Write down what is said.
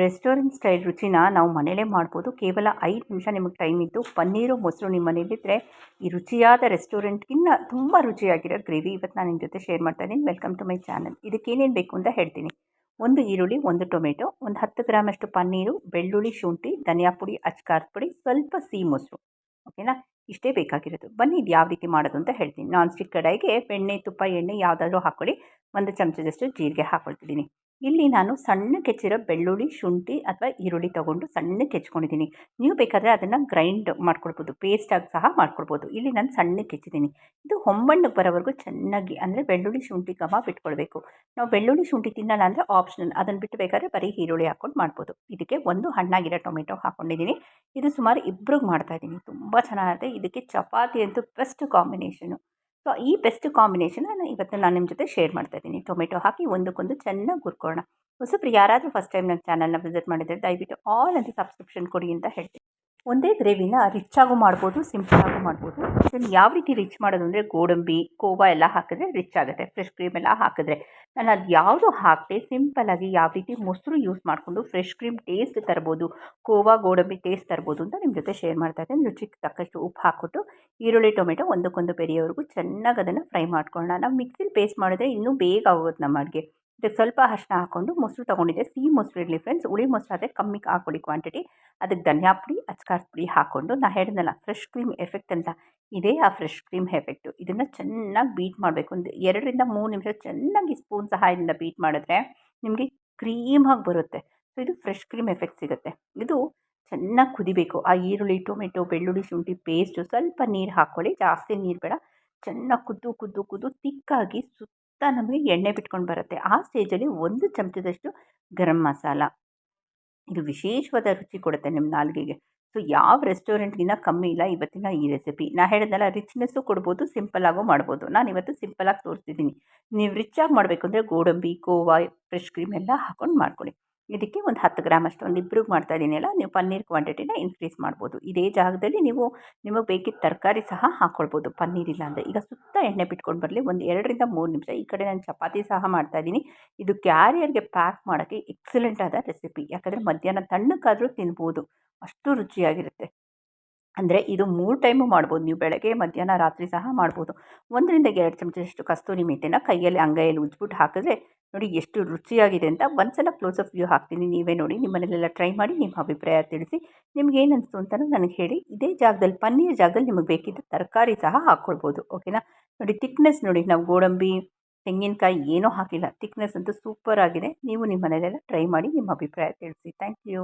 Restaurant style ರುಚಿನ ನಾವು ಮನೇಲೇ ಮಾಡ್ಬೋದು. ಕೇವಲ ಐದು ನಿಮಿಷ ನಿಮಗೆ ಟೈಮ್ ಇದ್ದು ಪನ್ನೀರು, ಮೊಸರು ನಿಮ್ಮ ಮನೇಲಿದ್ದರೆ ಈ ರುಚಿಯಾದ ರೆಸ್ಟೋರೆಂಟ್ಗಿನ್ನ ತುಂಬ ರುಚಿಯಾಗಿರೋ ಗ್ರೇವಿ ಇವತ್ತು ನಾನು ನಿಮ್ಮ ಜೊತೆ ಶೇರ್ ಮಾಡ್ತಾ ಇದ್ದೀನಿ. ವೆಲ್ಕಮ್ ಟು ಮೈ ಚಾನಲ್ ಇದಕ್ಕೆ ಏನೇನು ಬೇಕು ಅಂತ ಹೇಳ್ತೀನಿ. ಒಂದು ಈರುಳ್ಳಿ, ಒಂದು ಟೊಮೆಟೊ, ಒಂದು ಹತ್ತು ಗ್ರಾಮಷ್ಟು ಪನ್ನೀರು, ಬೆಳ್ಳುಳ್ಳಿ ಶುಂಠಿ, ಧನಿಯಾ ಪುಡಿ, ಅಚ್ಕಾರದ ಪುಡಿ, ಸ್ವಲ್ಪ ಸಿಹಿ ಮೊಸರು. ಓಕೆನಾ ಇಷ್ಟೇ ಬೇಕಾಗಿರೋದು. ಬನ್ನಿ ಇದು ಯಾವ ರೀತಿ ಮಾಡೋದು ಅಂತ ಹೇಳ್ತೀನಿ. ನಾನ್ ಸ್ಟಿಕ್ ಕಡಾಯಿಗೆ ಬೆಣ್ಣೆ, ತುಪ್ಪ, ಎಣ್ಣೆ ಯಾವುದಾದ್ರೂ ಹಾಕ್ಕೊಳ್ಳಿ ಒಂದು ಚಮಚದಷ್ಟು ಜೀರಿಗೆ ಹಾಕ್ಕೊಳ್ತಿದ್ದೀನಿ ಇಲ್ಲಿ ನಾನು ಸಣ್ಣ ಹೆಚ್ಚಿರೋ ಬೆಳ್ಳುಳ್ಳಿ, ಶುಂಠಿ ಅಥವಾ ಈರುಳ್ಳಿ ತೊಗೊಂಡು ಸಣ್ಣಕ್ಕೆ ಹೆಚ್ಕೊಂಡಿದ್ದೀನಿ ನೀವು ಬೇಕಾದರೆ ಅದನ್ನು ಗ್ರೈಂಡ್ ಮಾಡ್ಕೊಳ್ಬೋದು ಪೇಸ್ಟಾಗಿ ಸಹ ಮಾಡ್ಕೊಳ್ಬೋದು. ಇಲ್ಲಿ ನಾನು ಸಣ್ಣಕ್ಕೆ ಹೆಚ್ಚಿದ್ದೀನಿ ಇದು ಹೊಂಬಣ್ಣಕ್ಕೆ ಬರೋವರೆಗೂ ಚೆನ್ನಾಗಿ ಅಂದರೆ ಬೆಳ್ಳುಳ್ಳಿ, ಶುಂಠಿ ಘಮ ಬಿಟ್ಕೊಳ್ಬೇಕು. ನಾವು ಬೆಳ್ಳುಳ್ಳಿ, ಶುಂಠಿ ತಿನ್ನಲ್ಲ ಅಂದರೆ ಆಪ್ಷನಲ್ ಅದನ್ನು ಬಿಟ್ಟು ಬೇಕಾದರೆ ಬರೀ ಈರುಳ್ಳಿ ಹಾಕ್ಕೊಂಡು ಮಾಡ್ಬೋದು. ಇದಕ್ಕೆ ಒಂದು ಹಣ್ಣಾಗಿರೋ ಟೊಮೆಟೊ ಹಾಕ್ಕೊಂಡಿದ್ದೀನಿ ಇದು ಸುಮಾರು ಇಬ್ಬರಿಗೆ ಮಾಡ್ತಾಯಿದ್ದೀನಿ ತುಂಬ ಚೆನ್ನಾಗಿದೆ ಇದಕ್ಕೆ ಚಪಾತಿ ಅಂತೂ ಬೆಸ್ಟ್ ಕಾಂಬಿನೇಷನು ಸೊ ಈ ಬೆಸ್ಟ್ ಕಾಂಬಿನೇಷನ್ ಇವತ್ತು ನಾನು ನಿಮ್ಮ ಜೊತೆ ಶೇರ್ ಮಾಡ್ತಾ ಇದ್ದೀನಿ. ಟೊಮೆಟೊ ಹಾಕಿ ಒಂದಕ್ಕೊಂದು ಚೆನ್ನಾಗಿ ಹುರ್ಕೊಳ್ಳೋಣ. ಹೊಸಬ್ರು ಯಾರಾದರೂ ಫಸ್ಟ್ ಟೈಮ್ ನನ್ನ ಚಾನಲ್ನ ವಿಸಿಟ್ ಮಾಡಿದರೆ ದಯವಿಟ್ಟು ಆಲ್ ಅಂತ ಸಬ್ಸ್ಕ್ರಿಪ್ಷನ್ ಕೊಡಿ ಅಂತ ಹೇಳ್ತೀನಿ. ಒಂದೇ ಗ್ರೇವಿನ ರಿಚ್ಚಾಗೂ ಮಾಡ್ಬೋದು ಸಿಂಪಲಾಗೂ ಮಾಡ್ಬೋದು. ಇದನ್ನು ಯಾವ ರೀತಿ ರಿಚ್ ಮಾಡೋದು ಅಂದರೆ ಗೋಡಂಬಿ, ಕೋವಾ ಎಲ್ಲ ಹಾಕಿದ್ರೆ ರಿಚ್ ಆಗುತ್ತೆ. ಫ್ರೆಶ್ ಕ್ರೀಮ್ ಎಲ್ಲ ಹಾಕಿದ್ರೆ. ನಾನು ಅದು ಯಾವುದು ಹಾಕದೆ ಸಿಂಪಲಾಗಿ ಯಾವ ರೀತಿ ಮೊಸರು ಯೂಸ್ ಮಾಡಿಕೊಂಡು ಫ್ರೆಶ್ ಕ್ರೀಮ್ ಟೇಸ್ಟ್ ತರ್ಬೋದು, ಕೋವಾ, ಗೋಡಂಬಿ ಟೇಸ್ಟ್ ತರ್ಬೋದು ಅಂತ ನಿಮ್ಮ ಜೊತೆ ಶೇರ್ ಮಾಡ್ತಾ ಇದ್ದೀನಿ. ರುಚಿಗೆ ತಕ್ಕಷ್ಟು ಉಪ್ಪು ಹಾಕ್ಬಿಟ್ಟು ಈರುಳ್ಳಿ, ಟೊಮೆಟೊ ಒಂದಕ್ಕೊಂದು ಬೆರೆಯೋವರೆಗೂ ಚೆನ್ನಾಗಿ ಅದನ್ನು ಫ್ರೈ ಮಾಡ್ಕೊಳ್ಳೋಣ. ನಾವು ಮಿಕ್ಸಿಲಿ ಪೇಸ್ಟ್ ಮಾಡಿದ್ರೆ ಇನ್ನೂ ಬೇಗ ಆಗೋಗುತ್ತೆ ನಮ್ಮ ಅಡುಗೆ. ಇದಕ್ಕೆ ಸ್ವಲ್ಪ ಅರಿಶಿನ ಹಾಕ್ಕೊಂಡು ಮೊಸರು ತೊಗೊಂಡಿದ್ದೆ. ಸಿಹಿ ಮೊಸರು ಇರಲಿ ಫ್ರೆಂಡ್ಸ್ ಹುಳಿ ಮೊಸರು ಆದರೆ ಕಮ್ಮಿ ಹಾಕ್ಕೊಳ್ಳಿ ಕ್ವಾಂಟಿಟಿ ಅದಕ್ಕೆ ಧನಿಯಾ ಪುಡಿ, ಅಚ್ಕಾರ ಪುಡಿ ಹಾಕ್ಕೊಂಡು ನಾ ಹೇಳಿದ್ನಲ್ಲ ಫ್ರೆಶ್ ಕ್ರೀಮ್ ಎಫೆಕ್ಟ್ ಅಂತ. ಇದೇ ಆ ಫ್ರೆಶ್ ಕ್ರೀಮ್ ಎಫೆಕ್ಟು ಇದನ್ನು ಚೆನ್ನಾಗಿ ಬೀಟ್ ಮಾಡಬೇಕು. ಒಂದು ಎರಡರಿಂದ ಮೂರು ನಿಮಿಷ ಚೆನ್ನಾಗಿ ಸ್ಪೂನ್ ಸಹಾಯದಿಂದ ಬೀಟ್ ಮಾಡಿದ್ರೆ ನಿಮಗೆ ಕ್ರೀಮಾಗಿ ಬರುತ್ತೆ. ಸೊ ಇದು ಫ್ರೆಶ್ ಕ್ರೀಮ್ ಎಫೆಕ್ಟ್ ಸಿಗುತ್ತೆ. ಇದು ಚೆನ್ನಾಗಿ ಕುದಿಬೇಕು. ಆ ಈರುಳ್ಳಿ, ಟೊಮೆಟೊ, ಬೆಳ್ಳುಳ್ಳಿ, ಶುಂಠಿ ಪೇಸ್ಟು ಸ್ವಲ್ಪ ನೀರು ಹಾಕ್ಕೊಳ್ಳಿ ಜಾಸ್ತಿ ನೀರು ಬೇಡ. ಚೆನ್ನಾಗಿ ಕುದ್ದು ಕುದ್ದು ಕುದ್ದು ತಿಕ್ಕಾಗಿ ಸುತ್ತ ನಮಗೆ ಎಣ್ಣೆ ಬಿಟ್ಕೊಂಡು ಬರುತ್ತೆ. ಆ ಸ್ಟೇಜಲ್ಲಿ ಒಂದು ಚಮಚದಷ್ಟು ಗರಂ ಮಸಾಲ. ಇದು ವಿಶೇಷವಾದ ರುಚಿ ಕೊಡುತ್ತೆ ನಿಮ್ಮ ನಾಲ್ಗೆಗೆ. ಸೊ, ಯಾವ ರೆಸ್ಟೋರೆಂಟ್ಗಿಂತ ಕಮ್ಮಿ ಇಲ್ಲ ಇವತ್ತಿನ ಈ ರೆಸಿಪಿ ನಾ ಹೇಳಿದ್ನಲ್ಲ ರಿಚ್ನೆಸ್ಸು ಕೊಡ್ಬೋದು ಸಿಂಪಲ್ಲಾಗೂ ಮಾಡ್ಬೋದು. ನಾನು ಇವತ್ತು ಸಿಂಪಲಾಗಿ ತೋರಿಸ್ತಿದ್ದೀನಿ. ನೀವು ರಿಚ್ಚಾಗಿ ಮಾಡಬೇಕು ಅಂದರೆ ಗೋಡಂಬಿ, ಕೋವಾ ಫ್ರೆಶ್ ಕ್ರೀಮ್ ಎಲ್ಲ ಹಾಕ್ಕೊಂಡು ಮಾಡ್ಕೊಳ್ಳಿ. ಇದಕ್ಕೆ ಒಂದು ಹತ್ತು ಗ್ರಾಮ್ ಅಷ್ಟು ಒಂದು ಇಬ್ಬರಿಗೆ ಮಾಡ್ತಾ ಇದ್ದೀನಲ್ಲ ನೀವು ಪನ್ನೀರ್ ಕ್ವಾಂಟಿಟಿನ ಇನ್ಕ್ರೀಸ್ ಮಾಡ್ಬೋದು. ಇದೇ ಜಾಗದಲ್ಲಿ ನೀವು ನಿಮಗೆ ಬೇಕಿದ್ದ ತರಕಾರಿ ಸಹ ಹಾಕ್ಕೊಳ್ಬೋದು ಪನ್ನೀರ್ ಇಲ್ಲ ಅಂದರೆ ಈಗ ಸುತ್ತ ಎಣ್ಣೆ ಬಿಟ್ಕೊಂಡು ಬರಲಿ, ಒಂದು ಎರಡರಿಂದ ಮೂರು ನಿಮಿಷ. ಈ ಕಡೆ ನಾನು ಚಪಾತಿ ಸಹ ಮಾಡ್ತಾ ಇದ್ದೀನಿ ಇದು ಕ್ಯಾರಿಯರ್ಗೆ ಪ್ಯಾಕ್ ಮಾಡೋಕ್ಕೆ ಎಕ್ಸಲೆಂಟ್ ಆದ ರೆಸಿಪಿ ಯಾಕಂದರೆ ಮಧ್ಯಾಹ್ನ ತಣ್ಣಕ್ಕಾದರೂ ತಿನ್ಬೋದು. ಅಷ್ಟು ರುಚಿಯಾಗಿರುತ್ತೆ. ಅಂದರೆ ಇದು ಮೂರು ಟೈಮು ಮಾಡ್ಬೋದು. ನೀವು ಬೆಳಗ್ಗೆ, ಮಧ್ಯಾಹ್ನ, ರಾತ್ರಿ ಸಹ ಮಾಡ್ಬೋದು. ಒಂದರಿಂದ ಎರಡು ಚಮಚದಷ್ಟು ಕಸ್ತೂರಿ ಮೆಂತ್ಯನ ಕೈಯಲ್ಲಿ ಅಂಗೈಯಲ್ಲಿ ಉಜ್ಬಿಟ್ಟು ಹಾಕಿದ್ರೆ ನೋಡಿ ಎಷ್ಟು ರುಚಿಯಾಗಿದೆ ಅಂತ ಒಂದ್ಸಲ ಕ್ಲೋಸ್ ಅಪ್ ವ್ಯೂ ಹಾಕ್ತೀನಿ. ನೀವೇ ನೋಡಿ ನಿಮ್ಮ ಮನೇಲೆಲ್ಲ ಟ್ರೈ ಮಾಡಿ, ನಿಮ್ಮ ಅಭಿಪ್ರಾಯ ತಿಳಿಸಿ, ನಿಮ್ಗೆ ಏನು ಅನಿಸ್ತು ಅಂತ ನನಗೆ ಹೇಳಿ. ಇದೇ ಜಾಗದಲ್ಲಿ, ಪನ್ನೀರ್ ಜಾಗದಲ್ಲಿ ನಿಮಗೆ ಬೇಕಿದ್ದ ತರಕಾರಿ ಸಹ ಹಾಕ್ಕೊಳ್ಬೋದು ಓಕೆನಾ ನೋಡಿ ತಿಕ್ನೆಸ್ ನೋಡಿ, ನಾವು ಗೋಡಂಬಿ, ತೆಂಗಿನಕಾಯಿ ಏನೂ ಹಾಕಿಲ್ಲ. ತಿಕ್ನೆಸ್ ಅಂತೂ ಸೂಪರ್ ಆಗಿದೆ. ನೀವು ನಿಮ್ಮ ಮನೇಲೆಲ್ಲ ಟ್ರೈ ಮಾಡಿ, ನಿಮ್ಮ ಅಭಿಪ್ರಾಯ ತಿಳಿಸಿ. Thank you